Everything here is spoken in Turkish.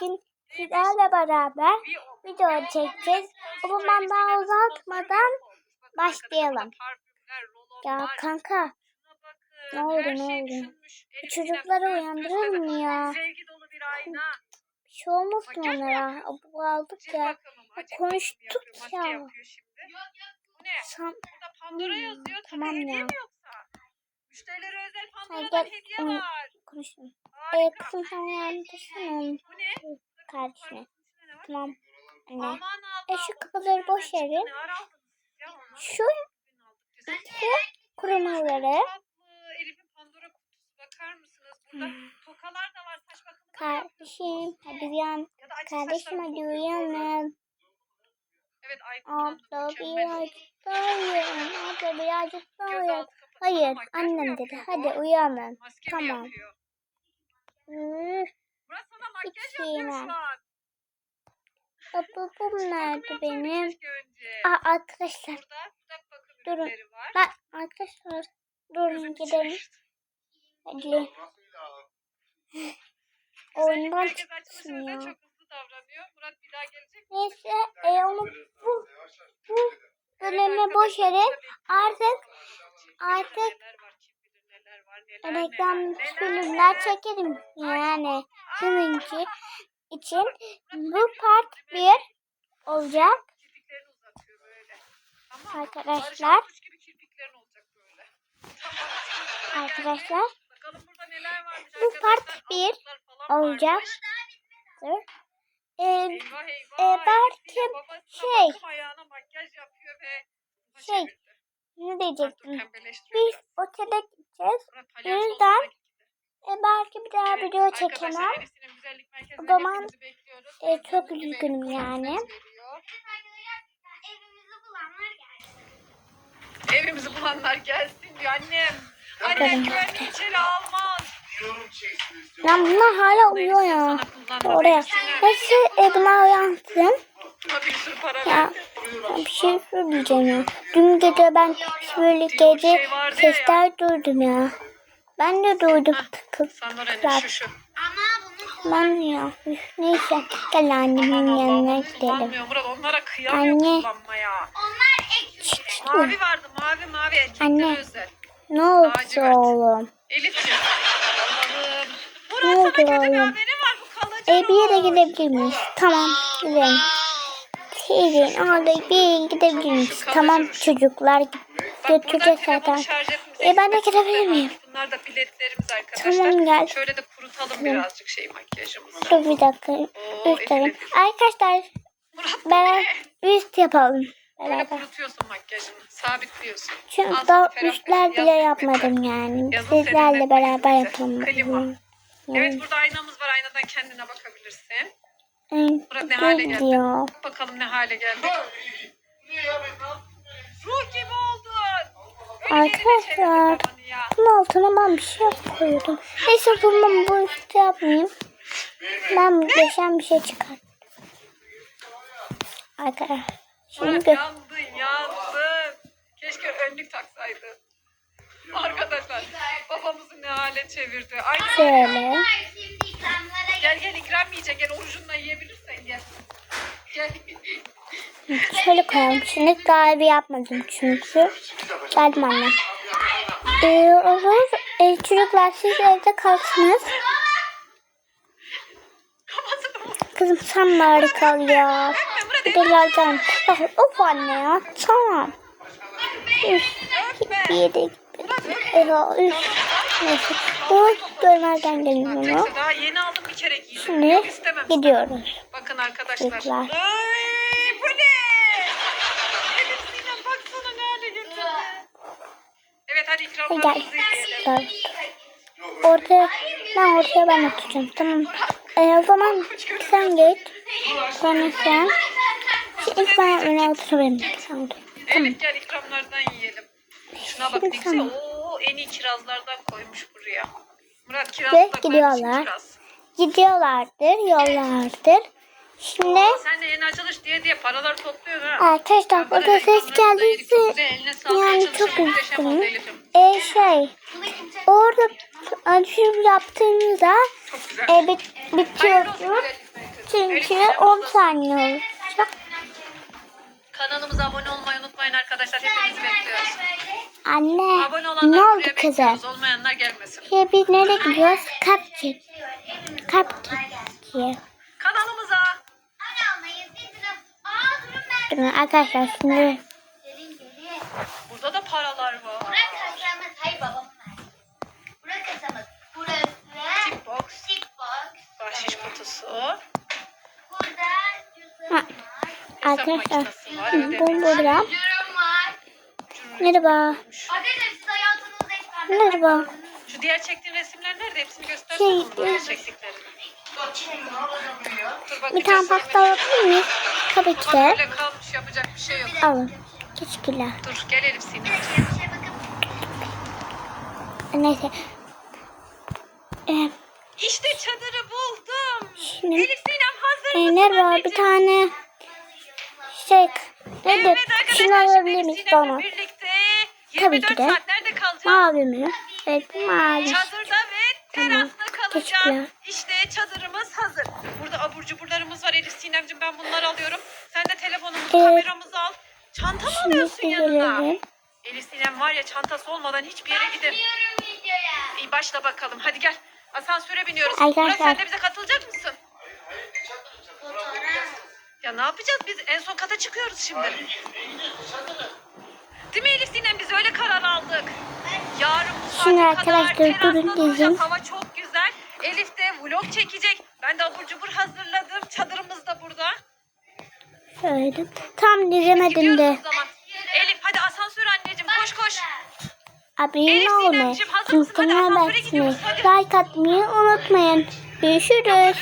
bugün sizlerle beraber video çekeceğiz. O zaman daha uzatmadan başlayalım. Ya kanka ne oldu, ne oldu? Bu çocukları uyandırır mı ya? Bir şey olmaz mı onlara? Bu aldık ya. konuştuk ya. Pandora Hmm, tamam ya. Müşterilere özel Pandora'dan hediye var. konuşun. Harika. kızım sen ne? kardeşine. Tamam. Anne. E şu kapıları boş verin. Şu iki kurumaları Hmm. kardeşim hadi uyan. Kardeşim hadi uyanın. Evet. Abla birazcık daha uyan. Abla birazcık daha uyan. Hayır annem dedi. Hadi uyanın. Tamam. yapıyor? Murat sana makyaj yapıyor yemem. şu an. Babam nerede benim? Aa, arkadaşlar Burada dudak bakım Durun. var. ben arkadaşlar durun gidelim. Hadi. Merkezi çıksın ya. çok hızlı davranıyor. Murat bir daha gelecek? Neyse e, onu bu, bu bölümü boş verin. Artık artık neler var, neler, reklam neler, neler, filmler çekelim. Yani sizinki için bu part 1 olacak. Arkadaşlar. Arkadaşlar Bu part arkadaşlar. bir Altlıklar falan olacak. varmış. Ee, e, belki şey- Şey. Ne diyecektim? Biz otele gideceğiz. Palyaço yüzden. E, belki bir daha Evet, video çekemem. O zaman, e, çok üzgünüm yani. Evimizi bulanlar geldi. Evimizi bulanlar gelsin diyor annem. Annem güvenliği içeri almaz. Lan bunlar hala uyuyor ya. Oraya. Neyse e, bunlar uyansın. Buna bir sürü para Ya bir şey söyleyeceğim ya. Dün gece ben böyle gece sesler duydum ya. Ben de duydum. Bunu Ben ya. Neyse gel annemin yanına gidelim. onlara kıyamıyor Anne. kullanmaya. Mavi vardı mavi mavi özel. Ne oldu oğlum? Elif'ciğim. Allah'ım. Ne Murat sana kötü bir haberim var bu kalıcı E bir yere gidebilir miyiz? Tamam gidelim. Gidelim orada bir yere gidebilir miyiz? Tamam çocuklar götüreceğiz zaten. E, ben de gidebilir miyim? Bunlar da biletlerimiz arkadaşlar. Tamam, gel. Şöyle de kurutalım birazcık şey makyajımızı. Dur bir dakika Oo. Arkadaşlar Murat ne? üst yapalım. Böyle Beraber. kurutuyorsun makyajını. Sabitliyorsun. Çünkü daha üstler bile yapmadım yani. Yazın Sizlerle beraber yapalım. Klima. Yani. Evet burada aynamız var. Aynadan kendine bakabilirsin. Ay, Murat ne hale geldi? Bakalım ne hale geldi. Ruh gibi oldun. Arkadaşlar. Bunun altına ben bir şey koydum. Neyse bunu bu üstte yapmayayım. Ben muhteşem bir şey çıkar. Arkadaşlar. Şimdi yandın yandın. Keşke önlük taksaydın. Arkadaşlar babamızı ne hale çevirdi. Ay şöyle. Gel gel ikram yiyecek gel orucunla yiyebilirsen gel. Şöyle koyalım. Şimdi galiba yapmadım çünkü. Geldim anne. Ee, olur. Ee, çocuklar siz evde kalsınız. Kızım sen bari kal ya. Bir de. Ya, Of anne ya. Tamam. Üf. Bir yere gitmedim. Ya, üf. Neyse. Bu görmezden gelin bunu. Daha yeni aldım bir kere giydim. Şimdi Yok istemem. gidiyoruz. Bakın arkadaşlar. Çocuklar. Ay bu ne? Elif Sinem baksana ne hale getirdi. Evet hadi Gel. yiyelim. Gel. Ortaya, ben ortaya ben oturacağım. Tamam. Ee, o zaman sen geç. Sonra sen. Şimdi ilk ben öne oturayım. Otur. Elif gel ikramlardan yiyelim. Şuna bak Şimdi tamam. Oo en iyi kirazlardan koymuş buraya. Murat kiraz Ve da koymuş gidiyorlar. kiraz. Gidiyorlardır, yollardır. Şimdi Aa, sen de yeni açılış diye diye paralar topluyorsun ha. arkadaşlar burada ses geldiyse yani çok üzgünüm. Ee, şey orada alışveriş güzel. e, bit, merkezi. Benimkine 10 saniye olacak. Kanalımıza abone olmayı unutmayın arkadaşlar. Hepinizi bekliyoruz. Anne Abone olanlar ne oldu bekliyoruz. Olmayanlar gelmesin. Ya biz nereye gidiyoruz? Cupcake. Cupcake'ye. Kanalımıza Abone olmayı, zilini... Aa durun ben. Durun arkadaşlar şimdi Gelin gelin. burada da paralar var. Burak kasamız. Hayır babam var. Burak kasamız. Burası. Tip box, Tip box. bahşiş kutusu, Burada cüzdanım var. Arkadaşlar bu burada. Merhaba. Arkadaşlar siz hayatınızda hiç pembe Merhaba. Şu diğer çektiğin resimler nerede? Hepsini göster. Şey, çektiklerini. Dur bakayım. Bir tane pasta alabilir miyiz? Tabii ki de. Böyle kalmış yapacak bir şey yok. Alın. Teşekkürler. Dur gel Elif Sinem. Neyse. Ee, İşte çadırı buldum. Şimdi- Elif Sinem hazır e, mısın var bir tane şey nedir? Evet Şunu arkadaşlar alabilir miyiz bana? birlikte Tabii 24 ki de. saat nerede kalacağız? Mavi mi? Evet mavi. Çadırda ve Tamam. terasta Teşekkürler. kalacağız. İşte çadırımız hazır. Burada abur cuburlarımız var Elif Sinem'cim ben bunları alıyorum. Sen de telefonumuzu, Evet. kameramızı al. Çanta mı Şimdi alıyorsun yanına? gelelim. Elif Sinem var ya çantası olmadan hiçbir yere videoya. İyi başla bakalım. Hadi gel. Asansöre biniyoruz. Burak sen de bize katılacak mısın? Ya ne yapacağız? Biz en son kata çıkıyoruz şimdi. Değil mi Elif Sinem? Biz öyle karar aldık. Yarın bu saate Şimdi kadar arkadaşlar terasta durun duracağız. diyeceğim. Hava çok güzel. Elif de vlog çekecek. Ben de abur cubur hazırladım. Çadırımız da burada. Şöyle. Tam dizemedim Gidiyoruz de. o zaman. Elif hadi asansör anneciğim koş koş. Abone Elif olmayı, basmayı, gidiyoruz, hadi. like atmayı unutmayın. Görüşürüz.